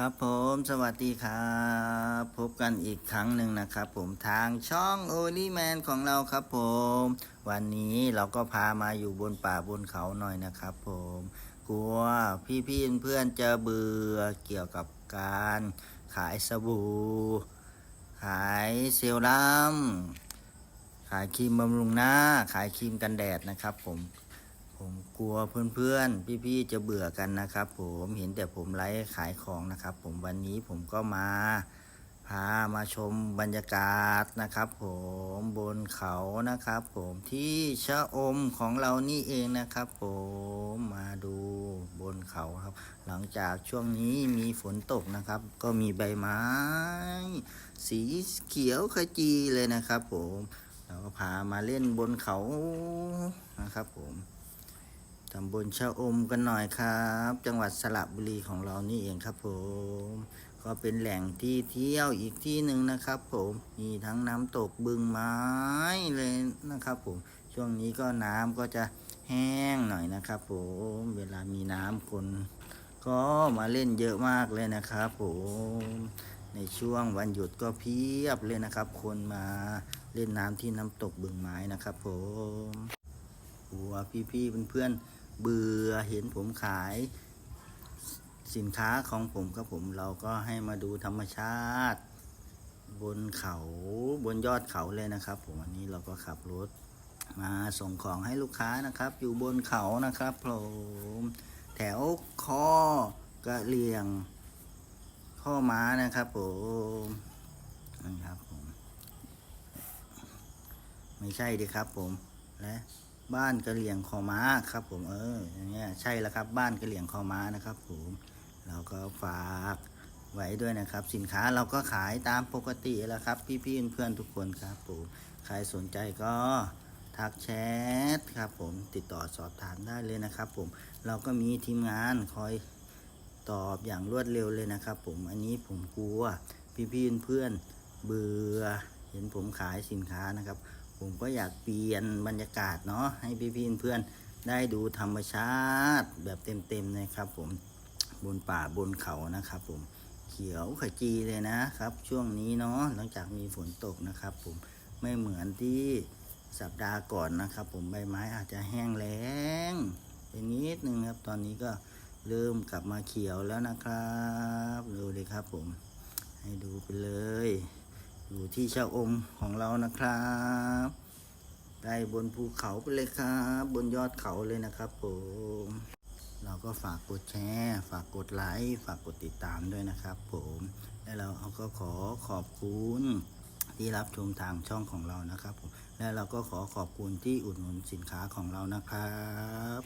ครับผมสวัสดีครับ พบกันอีกครั้งหนึ่งนะครับผมทางช่องโอลิแมนของเราครับผม วันนี้เราก็พามาอยู่บนป่าบนเขาหน่อยนะครับผมกลัวพี่ๆเพื่อนจะเบื่อเกี่ยวกับการขายสบู่ ขายเซรั่มขายครีมบำรุงหน้า ขายครีมกันแดดนะครับผม ผมกลัวเพื่อนๆ พี่ๆ จะเบื่อกันนะครับ ผมเห็นแต่ผมไลฟ์ขายของนะครับ ผมวันนี้ผมก็มา พามาชมบรรยากาศนะครับ ผมบนเขานะครับ ผมที่ชะอมของเรานี่เองนะครับ ผมมาดูบนเขาครับ หลังจากช่วงนี้มีฝนตกนะครับ ก็มีใบไม้ สีเขียวขจีเลยนะครับ ผมเราก็พามาเล่นบนเขานะครับ ผม ตำบลชะอมกันหน่อยครับ จังหวัดสระบุรีของเรานี่เองครับผม ก็เป็นแหล่งที่เที่ยวอีกที่หนึ่งนะครับ ผมมีทั้งน้ำตกบึงไม้เลยนะครับ ผมช่วงนี้ก็น้ำก็จะแห้งหน่อยนะครับ ผมเวลามีน้ำคนก็มาเล่นเยอะมากเลยนะครับ ผมในช่วงวันหยุดก็เพียบเลยนะครับ คนมาเล่นน้ำที่น้ำตกบึงไม้นะครับ ผมกลัวพี่ๆเพื่อนๆ เบื่อเห็นผมขายสินค้าของผมครับผมเราก็ให้มาดูธรรมชาติ บนเขาบนยอดเขาเลยนะครับ ผมวันนี้เราก็ขับรถมาส่งของให้ลูกค้านะครับ อยู่บนเขานะครับผมแถวข้อกระเลียงข้อม้านะครับผมนะครับผม ไม่ใช่ดิครับผมและ บ้านกระเหลี่ยงคอม้าครับ ผมเอออย่างเงี้ยใช่แล้วครับ บ้านกระเหลี่ยงคอม้านะครับ ผมเราก็ฝากไว้ด้วยนะครับ สินค้าเราก็ขายตามปกติแล้วครับ พี่ๆเพื่อนทุกคนครับผมใครสนใจก็ทักแชทครับ ผมติดต่อสอบถามได้เลยนะครับ ผมเราก็มีทีมงานคอยตอบอย่างรวดเร็วเลยนะครับ ผมอันนี้ผมกลัวพี่ๆเพื่อนเบื่อเห็นผมขายสินค้านะครับ ผมก็อยากเปลี่ยนบรรยากาศเนาะให้พี่ๆเพื่อนๆได้ดูธรรมชาติแบบเต็มๆนะครับ ผมบนป่าบนเขานะครับ ผมเขียวขจีเลยนะครับ ช่วงนี้เนาะหลังจากมีฝนตกนะครับ ผมไม่เหมือนที่สัปดาห์ก่อนนะครับ ผมใบไม้อาจจะแห้งแล้งไปนิดนึงครับ ตอนนี้ก็เริ่มกลับมาเขียวแล้วนะครับ ดูเลยครับผม ให้ดูไปเลย อยู่ที่ชะอมของเรานะครับ ได้บนภูเขาไปเลยครับ บนยอดเขาเลยนะครับผมเราก็ฝากกดแชร์ ฝากกดไลค์ ฝากกดติดตามด้วยนะครับผมและเราก็ขอขอบคุณที่รับชมทางช่องของเรานะครับผมและเราก็ขอขอบคุณที่อุดหนุนสินค้าของเรานะครับ